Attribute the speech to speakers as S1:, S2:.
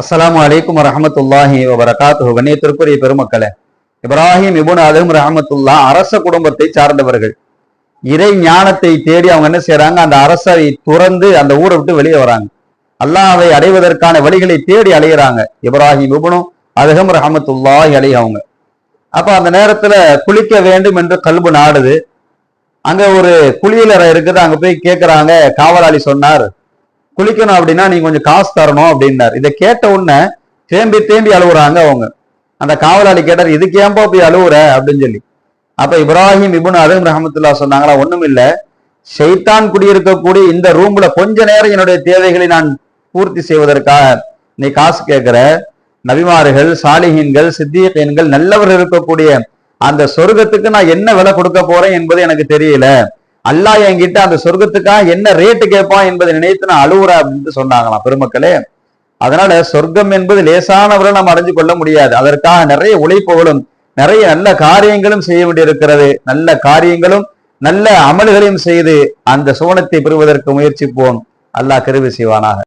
S1: அஸ்லாம் வலைக்கும் வரஹமத்துல்லாஹி வரகாத்து கண்ணியத்திற்குரிய பெருமக்களே இப்ராஹிம் இபுன் அதும் ரஹமத்துல்லா அரச குடும்பத்தை சார்ந்தவர்கள். இறை ஞானத்தை தேடி அவங்க என்ன செய்யறாங்க அந்த அரசை துறந்து அந்த ஊரை விட்டு வெளியே வராங்க. அல்லாவை அடைவதற்கான வழிகளை தேடி அலையிறாங்க இப்ராஹிம் இபுனும் அதுகம் ரஹமத்துல்லாஹி அலைய அவங்க. அப்ப அந்த நேரத்துல குளிக்க வேண்டும் என்று கல்பு நாடுது. அங்க ஒரு குளியலறை இருக்குது. அங்க போய் கேக்குறாங்க காவலாளி சொன்னார் குளிக்கணும் அப்படின்னா நீங்க கொஞ்சம் காசு தரணும் அப்படின்னாரு. இதை கேட்ட உடனே தேம்பி தேம்பி அழுவுறாங்க அவங்க. அந்த காவலாளி கேட்டார் இதுக்கு ஏன்பா போய் அழுவுற? அப்படின்னு சொல்லி. அப்ப இப்ராஹிம் இபுன் அதும் ரஹமத்துல்லா சொன்னாங்களா ஒண்ணும் இல்ல. ஷைத்தான் குடியிருக்கக்கூடிய இந்த ரூம்ல கொஞ்ச நேரம் என்னுடைய தேவைகளை நான் பூர்த்தி செய்வதற்காக நீ காசு கேட்கிற நபிமார்கள் சாலிஹீன்கள் சித்தியகீன்கள் நல்லவர்கள் இருக்கக்கூடிய அந்த சொர்க்கத்துக்கு நான் என்ன விலை கொடுக்க போறேன் என்பது எனக்கு தெரியல. அல்லாஹ் என்கிட்ட அந்த சொர்க்கத்துக்காக என்ன ரேட்டு கேட்பான் என்பதை நினைத்து நான் அழுவுற அப்படின்னு சொன்னாங்களாம் பெருமக்களே. அதனால சொர்க்கம் என்பது லேசானவரை நாம் அறிஞ்சு கொள்ள முடியாது. அதற்காக நிறைய உழைப்புகளும் நிறைய நல்ல காரியங்களும் செய்ய வேண்டியிருக்கிறது. நல்ல காரியங்களும் நல்ல அமல்களையும் செய்து அந்த சுவனத்தை பெறுவதற்கு முயற்சிப்போம். அல்லாஹ் கருவி செய்வானாக.